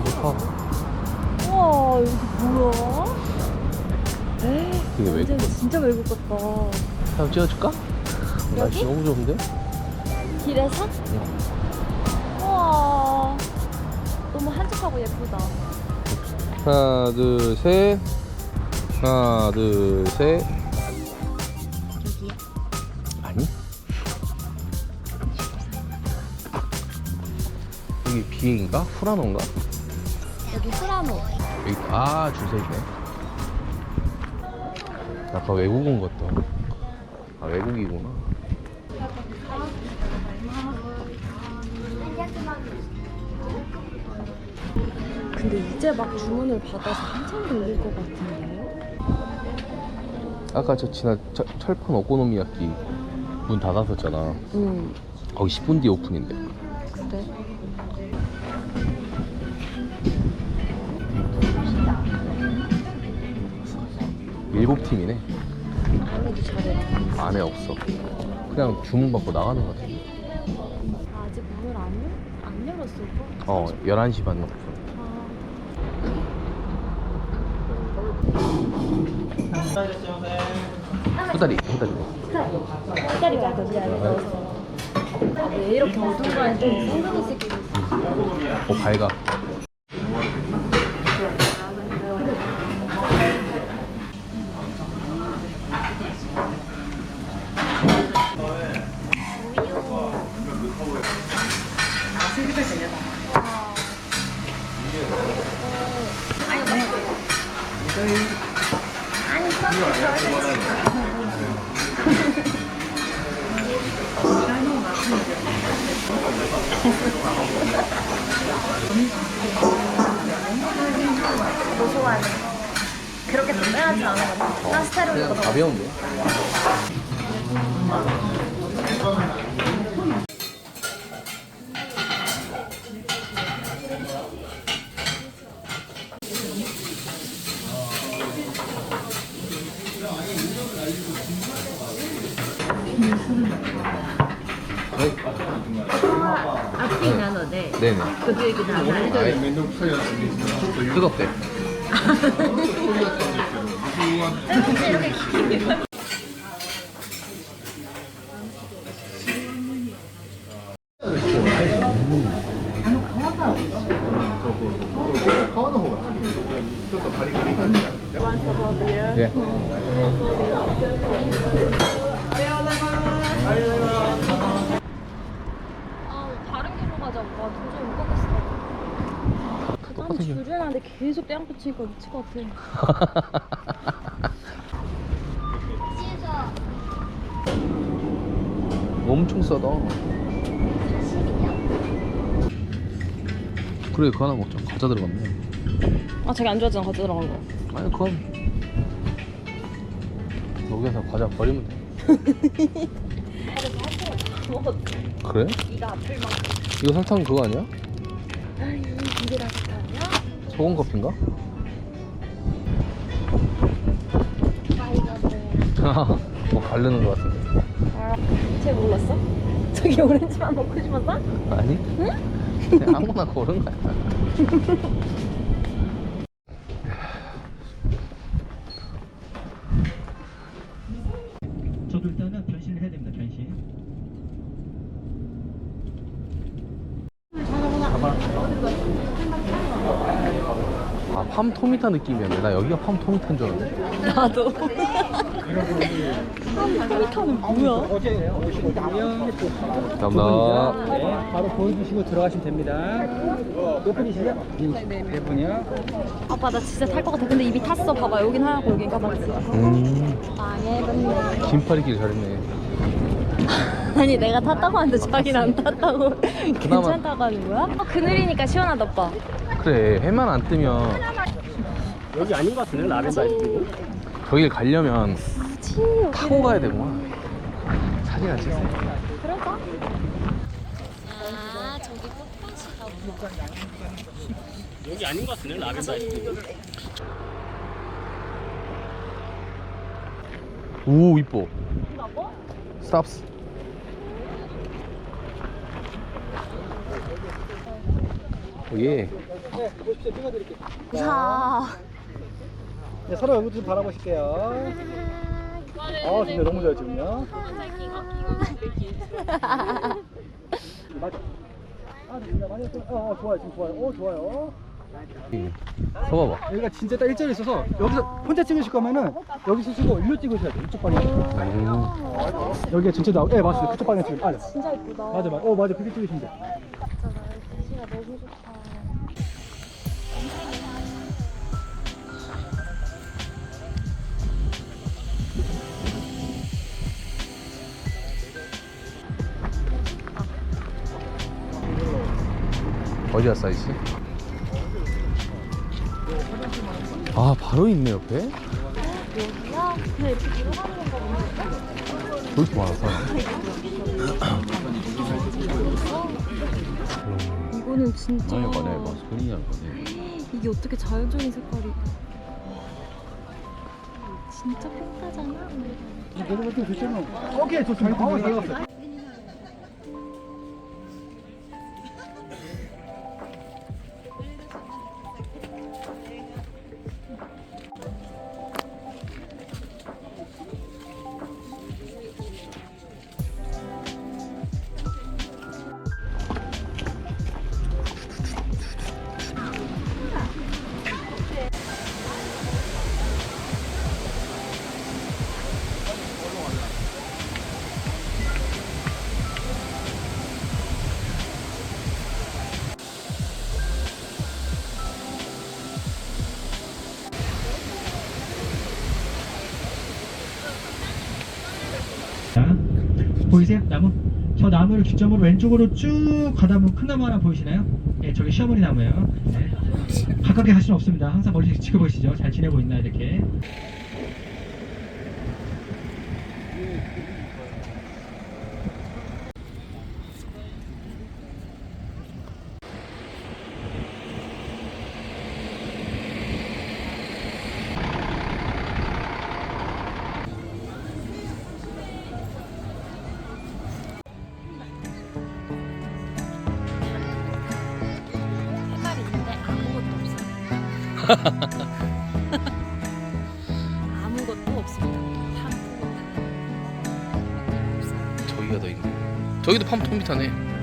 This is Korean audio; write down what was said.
아 좋다 우와 여기 뭐야? 에이 되게 외국 완전 진짜 외국 같다 한번 찍어줄까? 날씨 여기? 너무 좋은데? 길에서? 우와 너무 한적하고 예쁘다 하나 둘 셋 하나 둘 셋 여기야? 아니 여기 비행인가? 후라노인가? 후라노 여기 아 줄 서 있네. 아까 외국 온 것도. 아 외국이구나. 근데 이제 막 주문을 받아서 한참 걸릴 것 같은데요? 아까 저 지난 철, 철판 오코노미야끼 문 닫았었잖아. 응. 거기 10분 뒤에 오픈인데. 그래? 일곱 팀이네. 안에도 잘해 안에 없어. 그냥 주문 받고 나가는 것 같아 아, 아직 문을 안, 열- 안 열었을까? 어 11시 반 오픈 후다리 후다리. 거지 안에 넣어서 아, 왜 이렇게 어두운 거에 좀 은근히 새끼 어 밝아 고소하네. 그렇게 담백하지 않은 거 같아. 파스타를 그냥 먹어도 가벼운데 暑いなので、ねご注意ください。はい、くさいやつちょっとちょっとって、皮の方がちょっとカリカリ感じが。 그 똑같은 땀 길. 줄을 나는데 계속 뺨 치니까 미칠 것 같아 엄청 싸다. 그래, 그거 하나 먹자. 과자 들어갔네. 아 자기 안 좋아하잖아 과자 들어간 거 아니, 그건. 여기서 과자 버리면 돼. 그래? 이거 설탕 그거 아니야? 아니야? 소금 커피인가? 아 이거 뭐 바르는 거 같은데. 쟤 몰랐어? 저기 오렌지만 먹고 싶었어? 아니? 그냥 아무나 고른 거야. 저도 일단은 변신을 해야 됩니다. 변신. 아, 팜토미타 느낌이었네. 나 여기가 팜토미타인 줄 알았네. 나도 컴퓨터는 뭐야? 어제 오시거든요. 감사합니다. 네, 바로 보여주시고 들어가시면 됩니다. 몇 분이시죠? 네 분이요. 아빠 나 진짜 탈 것 같아 근데 이미 탔어 봐봐 여긴 하얗고 여긴 까맣지 음, 망해봤네 긴팔 입길 잘했네. 아니 내가 탔다고 하는데 자기는 안 탔다고 괜찮다고 하는 거야? 어, 그늘이니까 시원하다 오빠 그래, 해만 안 뜨면 여기 아닌 것 같은데 라벤더 아이스크림. 저길 가려면 그치 타고 가야 되구만. 사진 안 찍어. 그러자 아 저기 꽃밭이가 여기 아닌 것 같은데 라벤더 아이스크림. 오, 이뻐. 뭐라고? 스탑스. 예. 네, 보십시오. 찍어드릴게요. 자, 네, 서로 얼굴 좀 바라보실게요. 아, 진짜 너무 잘 지금요. 맞아. 아, 진짜 많이 했어. 어, 어, 좋아요. 지금 좋아요. 어, 좋아요. 서봐봐. 여기가 진짜 딱 일자리 있어서 여기서 혼자 찍으실 거면은 여기 쓰시고 일로 찍으셔야 돼요. 이쪽 방향. 음. 여기가 전체 나오. 네, 맞습니다. 그쪽 방향 찍으면. 아, 진짜 예쁘다. 맞아, 맞아. 어, 맞아. 그게 찍으시면 돼. 어디가 사이즈? 아 바로 있네 옆에. 여기야? 그냥 이렇게 들어가는 건가 본데? 왜 이렇게 많아 사람? 이거는 진짜. 아니 손이 안 거네. 이게 어떻게 자연적인 색깔이. 진짜 핑크잖아. 내려갈 때 조심하고. 오케이, 좋습니다. 어, 잘 갔어요. 자, 보이세요? 나무? 저 나무를 기점으로 왼쪽으로 쭉 가다 보면 큰 나무 하나 보이시나요? 예, 저기 시어머니 나무예요. 네. 가깝게 갈 수는 없습니다. 항상 멀리 지켜보시죠. 잘 지내고 있나 이렇게. 아무것도 없습니다. 없어요. 저기가 더 있네. 팜토미타네. 아무것도 없네.